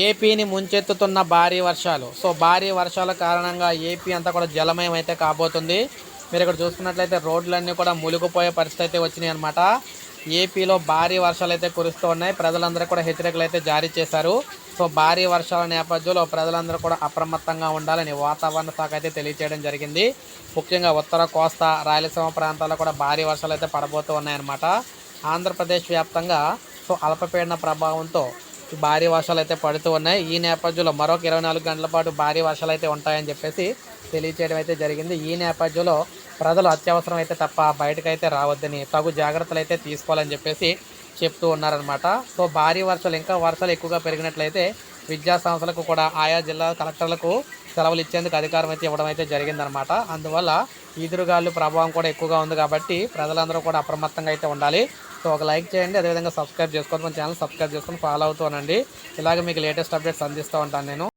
ఏపీని ముంచెత్తుతున్న భారీ వర్షాలు. సో భారీ వర్షాల కారణంగా ఏపీ అంతా కూడా జలమయం అయితే కాబోతుంది. మీరు ఇక్కడ చూసుకున్నట్లయితే రోడ్లన్నీ కూడా మునిగిపోయే పరిస్థితి అయితే వచ్చినాయి అనమాట ఏపీలో భారీ వర్షాలు అయితే కురుస్తూ ఉన్నాయి. ప్రజలందరూ కూడా హెచ్చరికలు అయితే జారీ చేశారు. సో భారీ వర్షాల నేపథ్యంలో ప్రజలందరూ కూడా అప్రమత్తంగా ఉండాలని వాతావరణ శాఖ అయితే తెలియజేయడం జరిగింది. ముఖ్యంగా ఉత్తర కోస్తా రాయలసీమ ప్రాంతాల్లో కూడా భారీ వర్షాలు అయితే పడబోతూ ఉన్నాయన్నమాట. ఆంధ్రప్రదేశ్ వ్యాప్తంగా సో అల్పపీడన ప్రభావంతో భారీ వర్షాలు అయితే పడుతూ ఉన్నాయి. ఈ నేపథ్యంలో మరొక ఇరవై నాలుగు గంటల పాటు భారీ వర్షాలు అయితే ఉంటాయని చెప్పేసి తెలియచేయడం అయితే జరిగింది. ఈ నేపథ్యంలో ప్రజలు అత్యవసరం అయితే తప్ప బయటకు అయితే రావద్దని తగు జాగ్రత్తలు అయితే తీసుకోవాలని చెప్పేసి చెప్తూ ఉన్నారనమాట సో భారీ వర్షాలు ఇంకా వర్షాలు ఎక్కువగా పెరిగినట్లయితే విద్యా సంస్థలకు కూడా ఆయా జిల్లా కలెక్టర్లకు సెలవులు ఇచ్చేందుకు అధికారం అయితే ఇవ్వడం అయితే జరిగిందనమాట అందువల్ల ఈదురుగాలు ప్రభావం కూడా ఎక్కువగా ఉంది కాబట్టి ప్రజలందరూ కూడా అప్రమత్తంగా అయితే ఉండాలి. సో ఒక లైక్ చేయండి. అదేవిధంగా సబ్స్క్రైబ్ చేసుకోండి. మన ఛానల్ సబ్స్క్రైబ్ చేసుకొని ఫాలో అవుతూ ఉండండి. ఇలాగే మీకు లేటెస్ట్ అప్డేట్స్ అందిస్తూ ఉంటాను నేను.